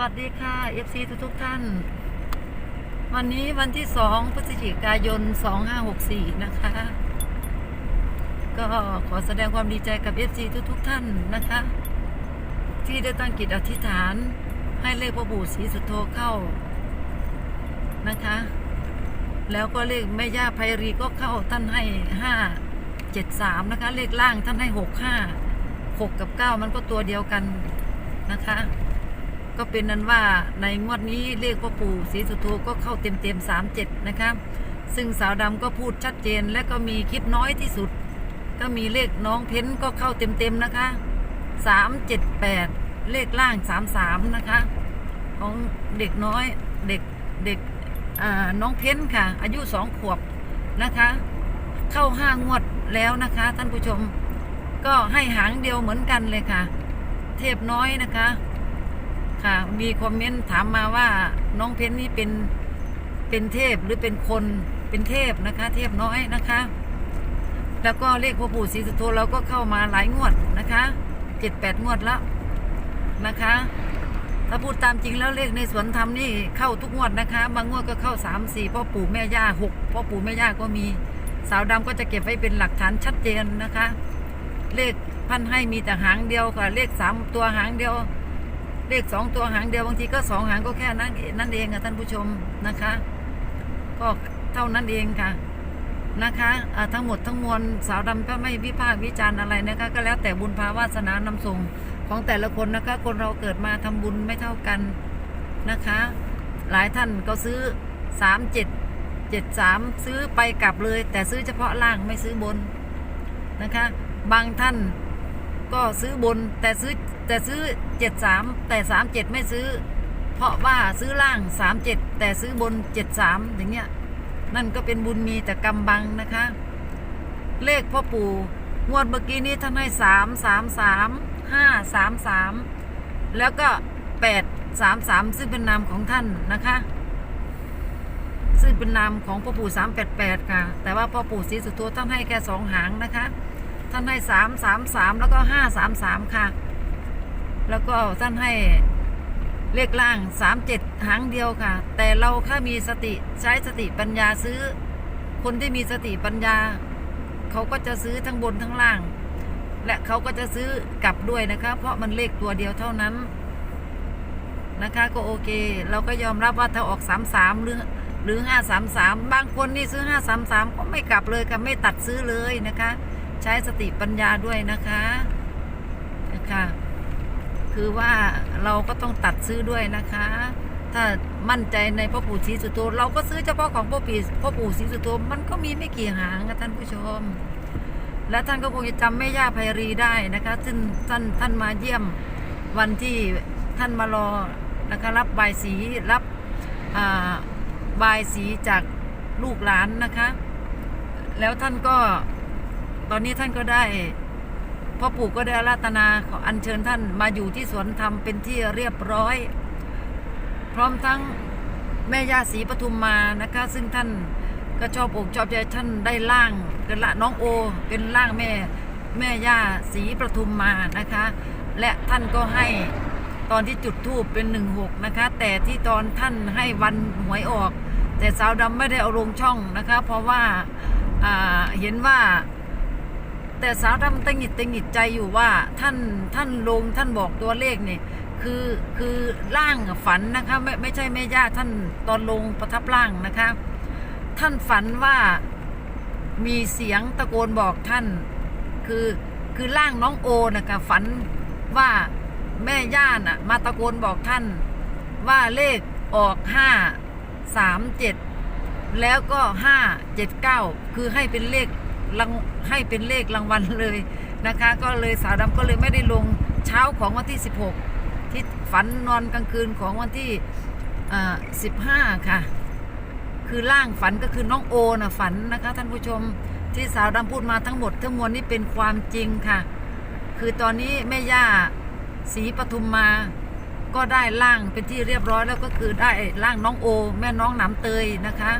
วัสดีค่ะ FC ทุกทุกท่าน วันนี้วันที่2พฤศจิกายน 2564 นะคะ ก็ขอแสดงความดีใจกับ FC ทุกทุกท่านนะคะ ที่ได้ตั้งจิตอธิษฐานให้เลขพระปู่ศรีสุโธเข้านะคะ แล้วก็เลขแม่ย่าไพรีก็เข้าท่านให้ 5 7 3 นะคะ เลขล่างท่านให้ 6 5 6 กับ 9 มันก็ตัวเดียวกันนะคะ ก็เป็นนั้นว่าในงวดนี้เลขพ่อปู่ศรีสุโธก็เข้าเต็มเต็มสามเจ็ดนะคะซึ่งสาวดำก็พูดชัดเจนและก็มีคลิปน้อยที่สุด ก็มีเลขน้องเพ้นก็เข้าเต็มเต็มนะคะสามเจ็ดแปดเลขล่างสามสามนะคะ ของเด็กน้อยเด็กเด็กน้องเพ้นค่ะ อายุสองขวบนะคะ เข้าห้างวดแล้วนะคะ ท่านผู้ชมก็ให้หางเดียวเหมือนกันเลยค่ะ เทพน้อยนะคะ ค่ะ มีคอมเมนต์ถามมาว่าน้องเพนนี่เป็นเป็นเทพหรือเป็นคนเป็นเทพนะคะ เทพน้อยนะคะ แล้วก็เลขพ่อปู่ศรีสุโธเราก็เข้ามาหลายงวดนะคะเจ็ดแปดงวดแล้วนะคะ ถ้าพูดตามจริงแล้วเลขในสวนธรรมนี่เข้าทุกงวดนะคะ บางงวดก็เข้าสามสี่พ่อปู่แม่ย่าหกพ่อปู่แม่ย่าก็มีสาวดำก็จะเก็บไว้เป็นหลักฐานชัดเจนนะคะ เลขพันให้มีแต่หางเดียวค่ะ เลขสามตัวหางเดียว เลขสองตัวหางเดียวบางทีก็สองหางก็แค่นั้นนั่นเองค่ะท่านผู้ชมนะคะ ก็เท่านั้นเองค่ะนะคะอ่าทั้งหมดทั้งมวลสาวดำก็ไม่วิพากษ์วิจารณ์อะไรนะคะ ก็แล้วแต่บุญภาวาสนานำส่งของแต่ละคนนะคะ คนเราเกิดมาทำบุญไม่เท่ากันนะคะ หลายท่านก็ซื้อสามเจ็ดเจ็ดสามซื้อไปกลับเลย แต่ซื้อเฉพาะล่างไม่ซื้อบนนะคะ บางท่าน ก็ซื้อบนแต่ซื้อแต่ซื้อเจ็ดสามแต่สามเจ็ดไม่ซื้อ เพราะว่าซื้อล่างสามเจ็ดแต่ซื้อบนเจ็ดสามอย่างเงี้ยนั่นก็เป็นบุญมีแต่กำบังนะคะ เลขพ่อปู่งวดเมื่อกี้นี้ท่านให้สามสามสามห้าสามสามแล้วก็แปดสามสามซึ่งเป็นนามของท่านนะคะ ซึ่งเป็นนามของพ่อปู่สามแปดแปดค่ะ แต่ว่าพ่อปู่ศรีสุโธท่านให้แค่สองหางนะคะ ท่านให้สามสามสามแล้วก็ห้าสามสามค่ะ แล้วก็ท่านให้เลขล่างสามเจ็ดหางเดียวค่ะ แต่เราถ้ามีสติใช้สติปัญญาซื้อ คนที่มีสติปัญญา เขาก็จะซื้อทั้งบนทั้งล่าง และเขาก็จะซื้อกลับด้วยนะคะ เพราะมันเลขตัวเดียวเท่านั้นนะคะก็โอเค เราก็ยอมรับว่าถ้าออกสามสามหรือหรือห้าสามสามบางคนนี่ซื้อห้าสามสามก็ไม่กลับเลยค่ะไม่ตัดซื้อเลยนะคะ ใช้สติปัญญาด้วยนะคะนะคะคือว่าเราก็ต้องตัดซื้อด้วยนะคะ ถ้ามั่นใจในพ่อปู่ศรีสุโธเราก็ซื้อเฉพาะของพ่อปู่พ่อปู่ศรีสุโธมันก็มีไม่กี่หางนะท่านผู้ชม และท่านก็คงจะจำแม่ย่าไพรีได้นะคะซึ่งท่านท่านมาเยี่ยมวันที่ท่านมารอนะคะรับบายสีรับอ่าบายสีจากลูกหลานนะคะ แล้วท่านก็ ตอนนี้ท่านก็ได้พ่อปู่ก็ได้อาราตนาขออัญเชิญท่านมาอยู่ที่สวนธรรมเป็นที่เรียบร้อย พร้อมทั้งแม่ย่าศรีปทุมมานะคะ ซึ่งท่านก็ชอบอกชอบใจท่านได้ล่างเป็นละน้องโอ เป็นล่างแม่แม่ย่าศรีปทุมมานะคะ และท่านก็ให้ตอนที่จุดธูปเป็นหนึ่งหกนะคะ แต่ที่ตอนท่านให้วันหวยออก แต่สาวดำไม่ได้เอาลงช่องนะคะ เพราะว่าอ่าเห็นว่า แต่สาวดำตังหิดตังหิดใจอยู่ว่าท่านท่านลงท่านบอกตัวเลขเนี่ยคือคือร่างฝันนะคะไม่ไม่ใช่แม่ย่าท่านตอนลงประทับร่างนะคะ ท่านฝันว่ามีเสียงตะโกนบอกท่าน คือคือร่างน้องโอนะคะฝันว่าแม่ย่าน่ะมาตะโกนบอกท่าน ว่าเลขออกห้าสามเจ็ดแล้วก็ห้าเจ็ดเก้าคือให้เป็นเลข รางให้เป็นเลขรางวัลเลยนะคะ ก็เลยสาวดำก็เลยไม่ได้ลงเช้าของวันที่ 16 ที่ฝันนอนกลางคืนของวันที่15 ค่ะ คือร่างฝันก็คือน้องโอนะฝันนะคะ ท่านผู้ชมที่สาวดำพูดมาทั้งหมดทั้งมวลนี่เป็นความจริงค่ะ คือตอนนี้แม่ย่าศรีปทุมมาก็ได้ร่างเป็นที่เรียบร้อยแล้วก็คือได้ร่างน้องโอ แม่น้องหนาเตยนะคะ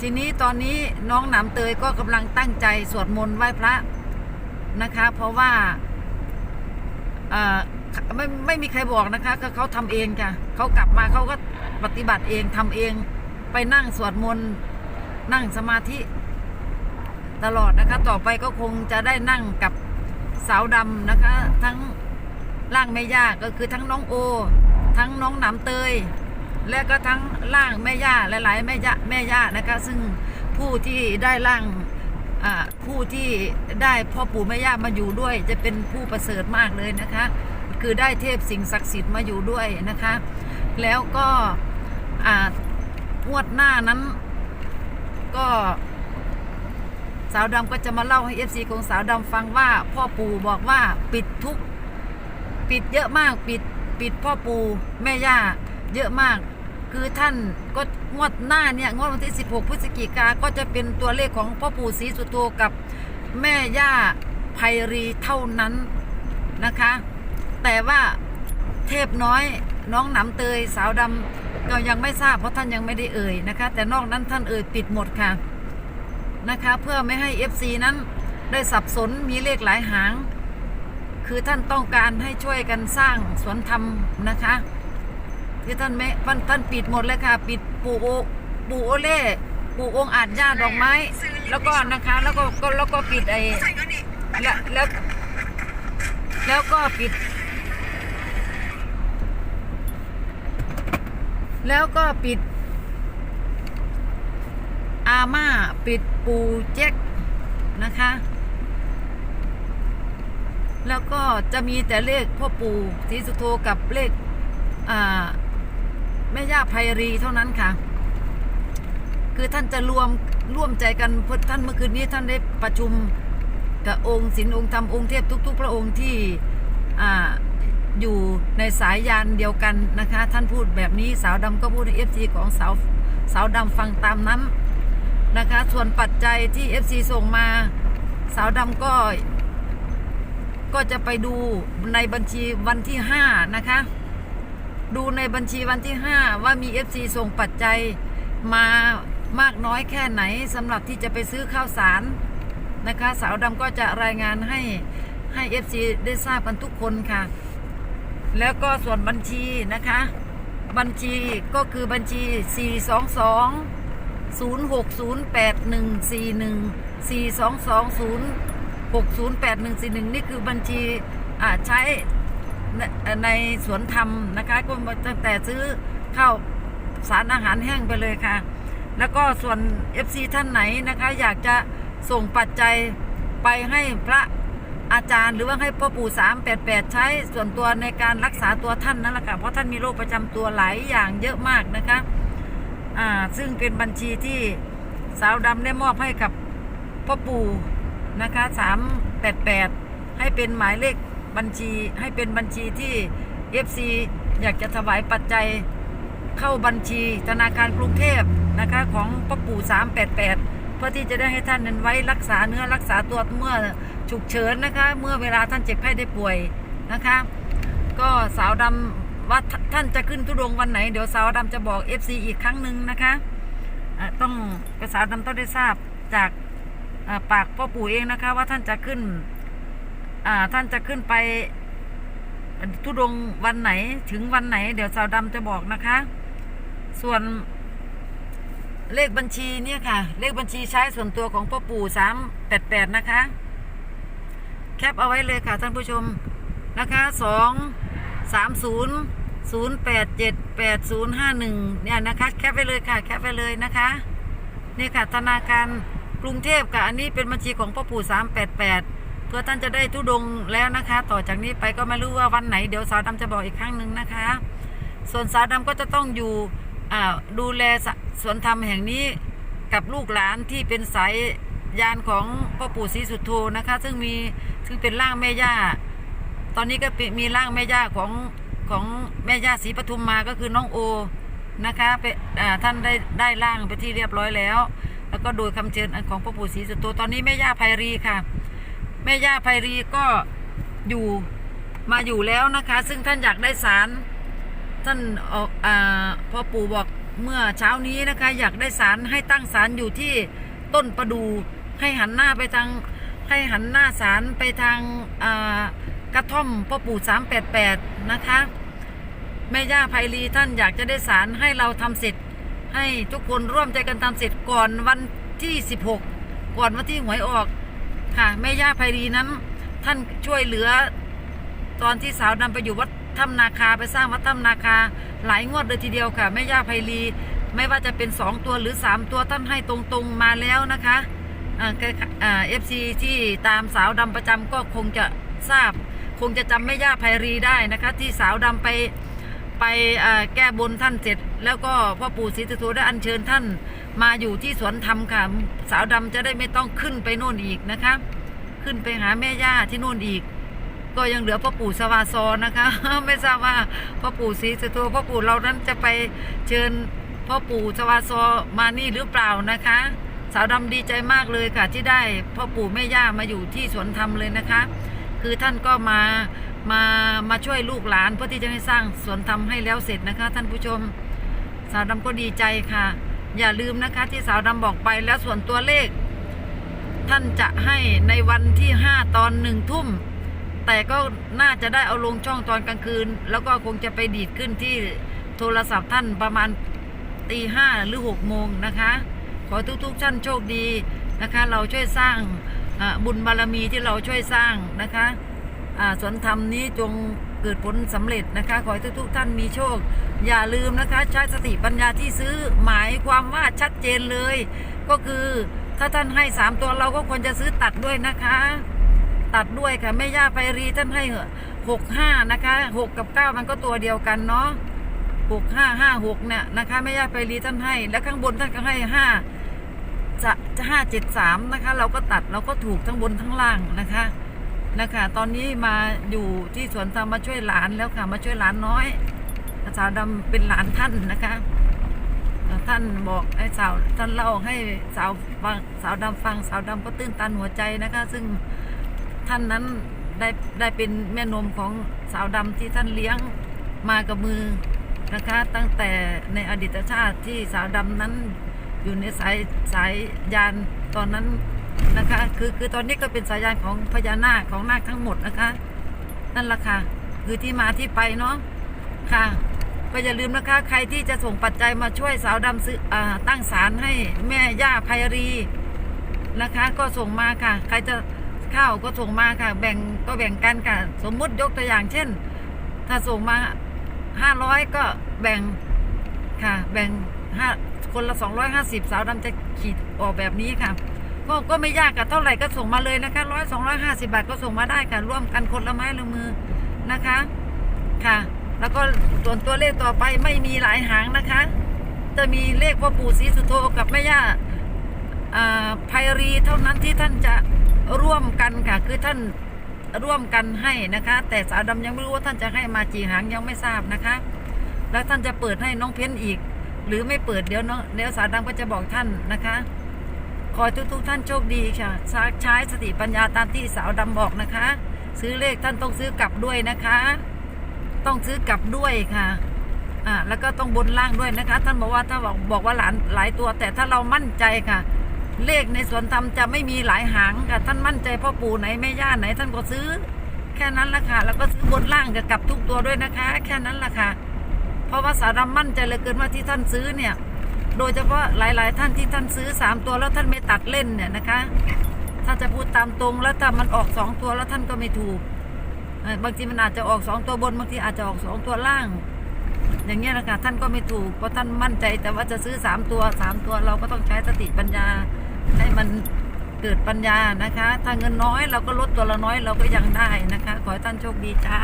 ทีนี้ตอนนี้น้องหนามเตยก็กำลังตั้งใจสวดมนต์ไหว้พระนะคะ เพราะว่าไม่ไม่มีใครบอกนะคะก็เขาทำเองค่ะเขากลับมาเขาก็ปฏิบัติเองทำเองไปนั่งสวดมนต์นั่งสมาธิตลอดนะคะ ต่อไปก็คงจะได้นั่งกับสาวดำนะคะ ทั้งร่างแม่ย่าก็คือทั้งน้องโอ ทั้งน้องหนำเตย และก็ทั้งร่างแม่ย่าหลาย ๆ แม่ย่าแม่ย่านะคะ ซึ่งผู้ที่ได้ร่างผู้ที่ได้พ่อปู่แม่ย่ามาอยู่ด้วย จะเป็นผู้ประเสริฐมากเลยนะคะ คือได้เทพสิ่งศักดิ์สิทธิ์มาอยู่ด้วยนะคะ แล้วก็อ่างวดหน้านั้น ก็สาวดำก็จะมาเล่าให้เอฟซีของสาวดำฟังว่าพ่อปู่บอกว่าปิดทุกปิดเยอะมากปิดปิดพ่อปู่แม่ย่า เยอะมาก คือท่านก็งวดหน้าเนี่ยงวดวันที่ 16 พฤศจิกาก็จะเป็นตัวเลขของพ่อปู่ศรีสุโธกับแม่ย่าไพรีเท่านั้นนะคะ แต่ว่าเทพน้อยน้องหนำเตยสาวดำก็ยังไม่ทราบเพราะท่านยังไม่ได้เอ่ยนะคะ แต่นอกนั้นท่านเอ่ยปิดหมดค่ะนะคะ เพื่อไม่ให้ FC นั้นได้สับสนมีเลขหลายหาง คือท่านต้องการให้ช่วยกันสร้างสวนธรรมนะคะือท่านไม่ท่านท่านปิดหมดเลยค่ะ ปิดปู่โอปู่โอเล่ปู่องค์อาจญาดอกไม้ แล้วก็นะคะแล้วก็ก็แล้วก็ปิดไอ้แล้วแล้วแล้วก็ปิด แล้วก็ปิด อาม่าปิดปูเจ๊กนะคะ แล้วก็จะมีแต่เลขพ่อปู่ศรีสุโธกับเลขอ่า แม่ย่าไพรีเท่านั้นค่ะ คือท่านจะรวมร่วมใจกันเพราะท่านเมื่อคืนนี้ท่านได้ประชุมกับองค์ศิลองค์ธรรมองค์เทพทุก ๆ พระองค์ที่อ่าอยู่ในสายยานเดียวกันนะคะ ท่านพูดแบบนี้สาวดำก็พูดในเอฟซีของสาวสาวดำฟังตามนั้นนะคะ ส่วนปัจจัยที่เอฟซีส่งมา สาวดำก็ก็จะไปดูในบัญชีวันที่ห้านะคะ ดูในบัญชีวันที่ห้าว่ามี FC ส่งปัจจัยมามากน้อยแค่ไหนสำหรับที่จะไปซื้อข้าวสารนะคะ สาวดำก็จะรายงานให้ให้ FC ได้ทราบกันทุกคนค่ะ แล้วก็ส่วนบัญชีนะคะ บัญชีก็คือบัญชี 422 0608141422 6081141 นี่คือบัญชีอ่าใช้ ในสวนธรรมนะคะก็ตั้งแต่ซื้อข้าวสารอาหารแห้งไปเลยค่ะ แล้วก็ส่วน FC ท่านไหนนะคะ อยากจะส่งปัจจัยไปให้พระอาจารย์หรือว่าให้พ่อปู่388ใช้ส่วนตัวในการรักษาตัวท่านนั่นแหละค่ะ เพราะท่านมีโรคประจำตัวหลายอย่างเยอะมากนะคะอ่าซึ่งเป็นบัญชีที่สาวดำได้มอบให้กับพ่อปู่นะคะ388ให้เป็นหมายเลข บัญชีให้เป็นบัญชีที่ FC อยากจะถวายปัจจัยเข้าบัญชีธนาคารกรุงเทพนะคะของพ่อปู่388 เพื่อที่จะได้ให้ท่านนั้นไว้รักษาเนื้อรักษาตัวเมื่อฉุกเฉินนะคะ เมื่อเวลาท่านเจ็บไข้ได้ป่วยนะคะ ก็สาวดำว่าท่านจะขึ้นทุดงวันไหน เดี๋ยวสาวดำจะบอก FC อีกครั้งหนึ่งนะคะต้องสาวดำต้องได้ทราบจากปากพ่อปู่เองนะคะว่าท่านจะขึ้น อ่า ท่านจะขึ้นไปทุดงวันไหนถึงวันไหน เดี๋ยวสาวดำจะบอกนะคะ ส่วนเลขบัญชีเนี่ยค่ะ เลขบัญชีใช้ส่วนตัวของพ่อปู่สามแปดแปดนะคะ แคปเอาไว้เลยค่ะท่านผู้ชมนะคะสองสามศูนย์ศูนย์แปดเจ็ดแปดศูนย์ห้าหนึ่งเนี่ยนะคะ แคปไว้เลยค่ะ แคปไว้เลยนะคะนี่ค่ะธนาคารกรุงเทพค่ะ อันนี้เป็นบัญชีของพ่อปู่สามแปดแปด เพื่อท่านจะได้ทุดงแล้วนะคะ ต่อจากนี้ไปก็ไม่รู้ว่าวันไหนเดี๋ยวสาวดำจะบอกอีกครั้งหนึ่งนะคะ ส่วนสาวดำก็จะต้องอยู่ดูแลสสวนธรรมแห่งนี้กับลูกหลานที่เป็นสายยานของพ่อปู่ศรีสุโธนะคะ ซึ่งมีซึ่งเป็นร่างแม่ย่า ตอนนี้ก็มีร่างแม่ย่าของของแม่ย่าศรีปทุมมาก็คือน้องโอนะคะเป็นท่านได้ได้ร่างไปที่เรียบร้อยแล้ว แล้วก็โดยคำเชิญของพ่อปู่ศรีสุโธตอนนี้แม่ย่าไพรีค่ะ แม่ย่าไพรีก็อยู่มาอยู่แล้วนะคะ ซึ่งท่านอยากได้สารท่านออกอาพ่อปู่บอกเมื่อเช้านี้นะคะ อยากได้สารให้ตั้งสารอยู่ที่ต้นประดูให้หันหน้าไปทางให้หันหน้าสารไปทางกระท่อมพ่อปู่สามแปดแปดนะคะแม่ย่าไพรีท่านอยากจะได้สารให้เราทำเสร็จ ให้ทุกคนร่วมใจกันทำเสร็จก่อนวันที่ 16 ก่อนวันที่หวยออก ค่ะแม่ย่าไพรีนั้น ท่านช่วยเหลือ ตอนที่สาวนำไปอยู่วัดถ้ำนาคาไปสร้างวัดถ้ำนาคา หลายงวดเลยทีเดียวค่ะแม่ย่าไพรีไม่ว่าจะเป็นสองตัวหรือสามตัวท่านให้ตรงๆมาแล้วนะคะเอฟซีที่ตามสาวดำประจำก็คงจะทราบ คงจะจำแม่ย่าไพรีได้นะคะ ที่สาวดำไปไปแก้บนท่านเสร็จ แล้วก็พ่อปู่ศรีสุโธได้อัญเชิญท่าน มาอยู่ที่สวนธรรมค่ะ สาวดำจะได้ไม่ต้องขึ้นไปโน่นอีกนะคะ ขึ้นไปหาแม่ย่าที่โน่นอีก ก็ยังเหลือพ่อปู่สวาซอนะคะ ไม่ทราบว่าพ่อปู่ศรีสุโธพ่อปู่เรานั้นจะไปเชิญพ่อปู่สวาซอมานี่หรือเปล่านะคะ สาวดำดีใจมากเลยค่ะที่ได้พ่อปู่แม่ย่ามาอยู่ที่สวนธรรมเลยนะคะ คือท่านก็มามามาช่วยลูกหลานเพื่อที่จะให้สร้างสวนธรรมให้แล้วเสร็จนะคะ ท่านผู้ชม สาวดำก็ดีใจค่ะ อย่าลืมนะคะที่สาวดำบอกไปแล้วส่วนตัวเลข ท่านจะให้ในวันที่ห้าตอนหนึ่งทุ่ม แต่ก็น่าจะได้เอาลงช่องตอนกลางคืน แล้วก็คงจะไปดีดขึ้นที่โทรศัพท์ท่านประมาณตีห้าหรือหกโมงนะคะ ขอทุกๆท่านโชคดีนะคะ เราช่วยสร้างบุญบารมีที่เราช่วยสร้างนะคะอ่าสวนธรรมนี้จง เกิดผลสำเร็จนะคะ ขอให้ทุกๆท่านมีโชค อย่าลืมนะคะ ใช้สติปัญญาที่ซื้อหมายความว่าชัดเจนเลย ก็คือถ้าท่านให้สามตัวเราก็ควรจะซื้อตัดด้วยนะคะ ตัดด้วยค่ะแม่ย่าไพรีท่านให้หกห้านะคะหกกับเก้ามันก็ตัวเดียวกันเนาะหกห้าห้าหกเนี่ยนะคะแม่ย่าไพรีท่านให้ แล้วข้างบนท่านก็ให้ห้าจะห้าเจ็ดสามนะคะ เราก็ตัดเราก็ถูกทั้งบนทั้งล่างนะคะ นะคะ ตอนนี้มาอยู่ที่สวนธรรมมาช่วยหลานแล้วค่ะ มาช่วยหลานน้อยสาวดำเป็นหลานท่านนะคะ ท่านบอกให้สาวท่านเล่าให้สาวฟังสาวดำฟังสาวดำก็ตื้นตันหัวใจนะคะ ซึ่งท่านนั้นได้ได้เป็นแม่นมของสาวดำที่ท่านเลี้ยงมากับมือนะคะ ตั้งแต่ในอดีตชาติที่สาวดำนั้นอยู่ในสายสายยานตอนนั้น นะคะ คือคือตอนนี้ก็เป็นสายยานของพญานาคของนาคทั้งหมดนะคะ นั่นแหละค่ะ คือที่มาที่ไปเนาะค่ะ ก็อย่าลืมนะคะ ใครที่จะส่งปัจจัยมาช่วยสาวดำซื้ออาตั้งศาลให้แม่ย่าไพรีนะคะ ก็ส่งมาค่ะ ใครจะข้าวก็ส่งมาค่ะ แบ่งก็แบ่งกันค่ะ สมมุติยกตัวอย่างเช่น ถ้าส่งมาห้าร้อยก็แบ่งค่ะ แบ่งห้าคนละสองร้อยห้าสิบสาวดำจะขีดออกแบบนี้ค่ะ ก็ก็ไม่ยากค่ะเท่าไหร่ก็ส่งมาเลยนะคะร้อยสองร้อยห้าสิบาทก็ส่งมาได้ค่ะ ร่วมกันคนละไม้ละมือนะคะ ค่ะ แล้วก็ส่วนตัวเลขต่อไปไม่มีหลายหางนะคะ จะมีเลขพ่อปู่ศรีสุโธกับแม่ย่าอ่าไพรีเท่านั้นที่ท่านจะร่วมกันค่ะ คือท่านร่วมกันให้นะคะ แต่สาวดำยังไม่รู้ว่าท่านจะให้มากี่หางยังไม่ทราบนะคะ แล้วท่านจะเปิดให้น้องเพ้นอีก หรือไม่เปิดเดี๋ยวน้องเดี๋ยวสาวดำก็จะบอกท่านนะคะ ขอทุกทุกๆท่านโชคดีค่ะใช้สติปัญญาตามที่สาวดำบอกนะคะ ซื้อเลขท่านต้องซื้อกลับด้วยนะคะ ต้องซื้อกลับด้วยค่ะอ่าแล้วก็ต้องบนล่างด้วยนะคะ ท่านบอกว่าถ้าบอกบอกว่าหลานหลายตัว แต่ถ้าเรามั่นใจค่ะ เลขในสวนธรรมจะไม่มีหลายหางค่ะ ท่านมั่นใจพ่อปู่ไหนแม่ย่าไหน ท่านก็ซื้อ แค่นั้นละค่ะแล้วก็ซื้อบนล่างกับกลับทุกตัวด้วยนะคะ แค่นั้นละค่ะเพราะว่าสาดำมั่นใจเลยเกินว่าที่ท่านซื้อเนี่ย โดยเฉพาะหลายๆ ท่านที่ท่านซื้อสามตัวแล้วท่านไม่ตัดเล่นเนี่ยนะคะ ถ้าจะพูดตามตรงแล้วถ้ามันออกสองตัวแล้วท่านก็ไม่ถูก บางทีมันอาจจะออกสองตัวบนบางทีอาจจะออกสองตัวล่าง อย่างเงี้ยนะคะท่านก็ไม่ถูกเพราะท่านมั่นใจแต่ว่าจะซื้อสามตัวสามตัวเราก็ต้องใช้สติปัญญาให้มันเกิดปัญญานะคะ ถ้าเงินน้อยเราก็ลดตัวละน้อยเราก็ยังได้นะคะ ขอให้ท่านโชคดีจ้า